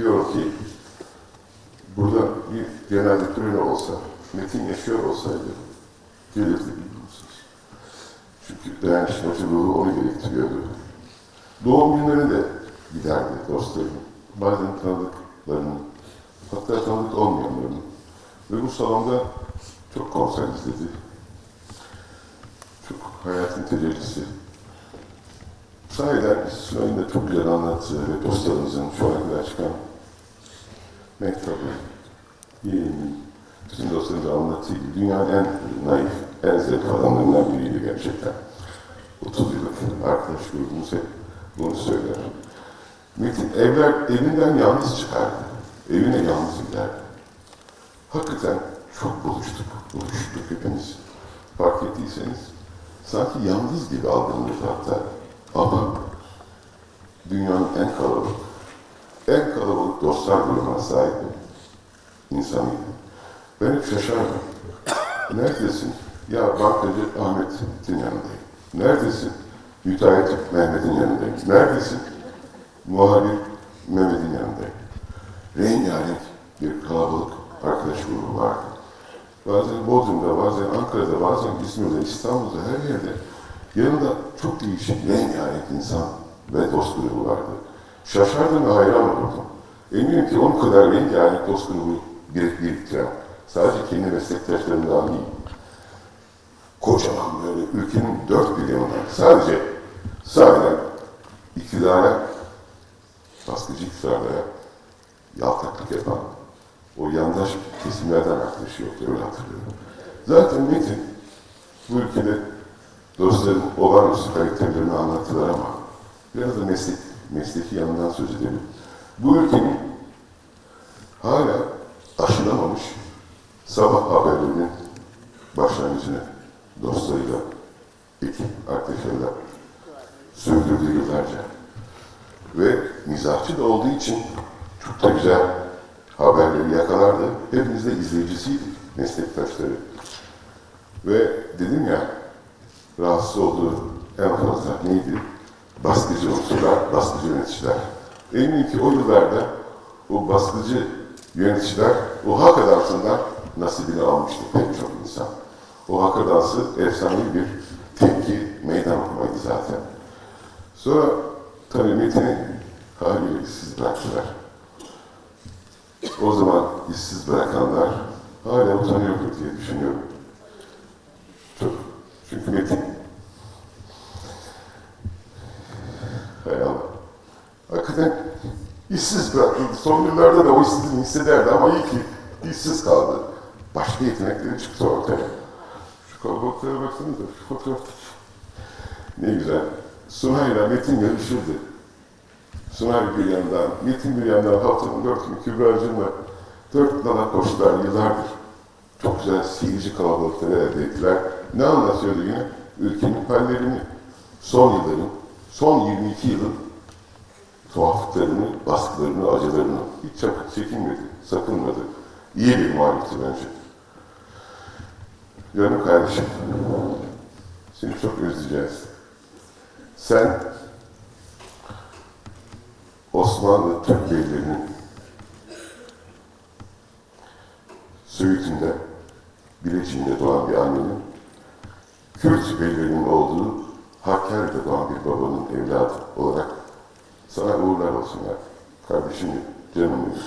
biliyorum ki burada bir genelde tören olsa, Metin yaşıyor olsaydı gelirdi biliyor musunuz? Çünkü dayanışma ruhu onu gerektiriyordu. Doğum günlerine de giderdi dostlarım. Bazen tanıdıklarının, hatta tanıdık olmayanların. Ve bu salonda çok konser izledi. Çok hayatın tecellisi. Sahiden Süleyman da çok güzel anlattığı ve dostlarımızın şu ana kadar çıkan mektubı, yeğenin, bütün dostlarımızın anlattığı gibi dünyanın en naif, en zevk adamlarından biriydi gerçekten. 30 yıllık arkadaş grubumuz hep bunu söyler. Metin evler, evinden yalnız çıkardı. Evine yalnız giderdi. Hakikaten çok buluştuk, buluştuk hepimiz. Fark ettiyseniz sanki yalnız gibi algılanırdı hatta. Ama dünyanın en kalabalık, en kalabalık dostlar grubuna sahip insanıydı. Ben hep şaşardım. Neredesin? Ya bankacı Ahmet'in yanındayım. Neredesin? Müteahhit Mehmet'in yanındayım. Neredesin? Muhabir Mehmet'in yanındayım. Rengarenk bir kalabalık arkadaş grubu vardı. Bazen Bodrum'da, bazen Ankara'da, bazen İzmir'de, İstanbul'da, her yerde yanında çok değişik rengarenk insan ve dost grubu vardı. Şaşardım ve hayran olurdum. Eminim ki onun kadar rengarenk dost grubu biriktiren, biriktiren sadece kendi meslektaşlarımdan değil, kocaman böyle ülkenin dört bir yanına sadece sahiden iktidara, baskıcı iktidarlara yaltaklık yapan o yandaş kesimlerden arkadaşı yoktu, öyle hatırlıyorum. Zaten Metin bu ülkede dostların olağanüstü karakterlerini anlattılar ama biraz da meslek, mesleki yanından söz edelim. Bu ülkenin hala aşılamamış sabah haberlerinin başlangıcını dostlarıyla, ekip arkadaşlarıyla sürdürdü yıllarca. Ve mizahçı da olduğu için çok da güzel haberleri yakalardı. Hepimiz de izleyicisiydik, meslektaşları. Ve dedim ya, rahatsız olduğu en fazla neydi? Baskıcı unsurlar, baskıcı yöneticiler. Eminim ki o yıllarda o baskıcı yöneticiler o hak adansından nasibini almıştı pek çok insan. O hak adansı efsanevi bir tepki meydan okumaydı zaten. Sonra tabii Metin'i haliyle işsiz bıraktılar. O zaman işsiz bırakanlar hala utanıyordur diye düşünüyorum. Çok. Çünkü Metin Hakikaten işsiz bırakıldı. Son yıllarda da o işsizliğini hissederdi ama iyi ki işsiz kaldı. Başka yetenekleri çıktı ortaya. Şu kalabalıklara baksanıza, şu fotoğraf. Ne güzel. Sunay'la Metin yarışırdı. Sunay bir yandan, Metin bir yandan haftanın dört günü Kübra'cığımla dört nala koştular yıllardır. Çok güzel seyirci kalabalıkları elde ettiler. Ne anlatıyordu yine? Ülkenin hallerini, son yılların, son 22 yılın tuhaflıklarını, baskılarını, acılarını hiç çekinmedi, sakınmadı. İyi bir muhalifti bence. Canım kardeşim, seni çok özleyeceğiz. Sen Osmanlı Türk beylerinin Söğüt'ünde, Bilecik'inde doğan bir annenin, Kürt beylerinin olduğu Hakkari'de doğan bir babanın evladı olarak sana uğurlar olsun ya. Kardeşim, canım benim.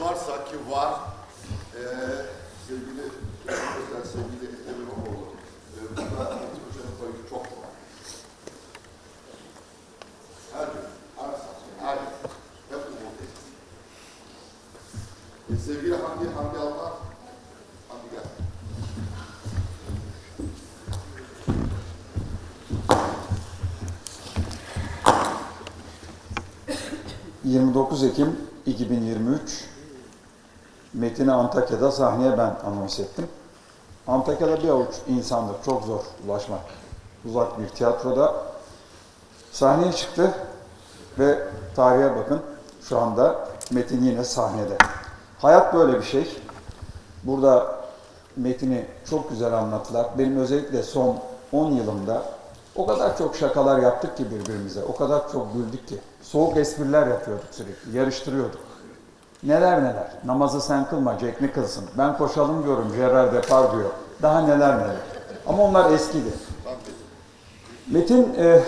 varsa ki var, eee sevgili sevgili Ekrem İmamoğlu, eee burada çok. Her gün, her saat, her gün. E, sevgili Hamdi, Hamdi Alman, Hamdi gel. 29 Ekim 2023 Metin'i Antakya'da sahneye ben anons ettim. Antakya'da bir avuç insandır. Çok zor ulaşmak. Uzak bir tiyatroda sahneye çıktı ve tarihe bakın. Şu anda Metin yine sahnede. Hayat böyle bir şey. Burada Metin'i çok güzel anlattılar. Benim özellikle son 10 yılımda o kadar çok şakalar yaptık ki birbirimize, o kadar çok güldük ki. Soğuk espriler yapıyorduk sürekli, yarıştırıyorduk. Neler neler. Namazı sen kılma, Jack Nicholson. Ben koşalım diyorum, Gerard Depardieu. Daha neler neler. Ama onlar eskidi. Metin e,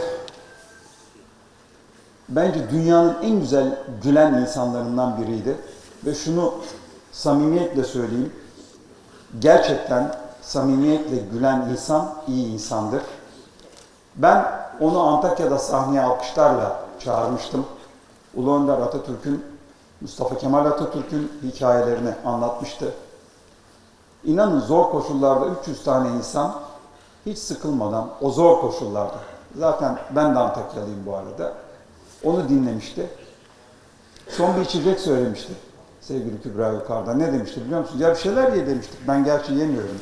bence dünyanın en güzel gülen insanlarından biriydi. Ve şunu samimiyetle söyleyeyim. Gerçekten samimiyetle gülen insan iyi insandır. Ben onu Antakya'da sahneye alkışlarla çağırmıştım. Ulu Önder Atatürk'ün, Mustafa Kemal Atatürk'ün hikayelerini anlatmıştı. İnanın zor koşullarda 300 tane insan hiç sıkılmadan o zor koşullarda, zaten ben de Antakyalıyım bu arada, onu dinlemişti. Son bir içecek söylemişti sevgili Kübra yukarıda. Ne demişti biliyor musun? Ya bir şeyler ye demiştik. Ben gerçi yemiyorum.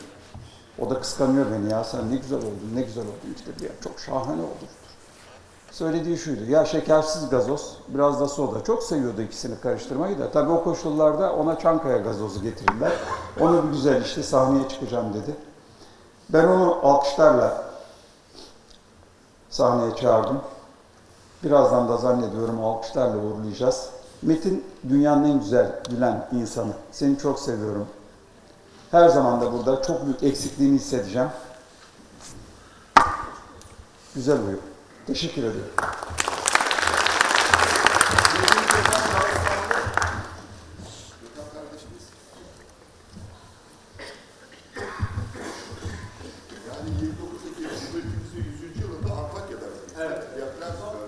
O da kıskanıyor beni ya sen ne güzel oldun, ne güzel oldun işte ya çok şahane oldun. Söylediği şuydu, ya şekersiz gazoz, biraz da soda. Çok seviyordu ikisini karıştırmayı da. Tabii o koşullarda ona Çankaya gazozu getirirler. Onu bir güzel işte sahneye çıkacağım dedi. Ben onu alkışlarla sahneye çağırdım. Birazdan da zannediyorum alkışlarla uğurlayacağız. Metin dünyanın en güzel gülen insanı. Seni çok seviyorum. Her zaman da burada çok büyük eksikliğini hissedeceğim. Güzel uyu. Teşekkür kardeşimiz. Yani 29 Ekim Cumhuriyetimizin 100. yılında Antakya'da. Evet. Deprem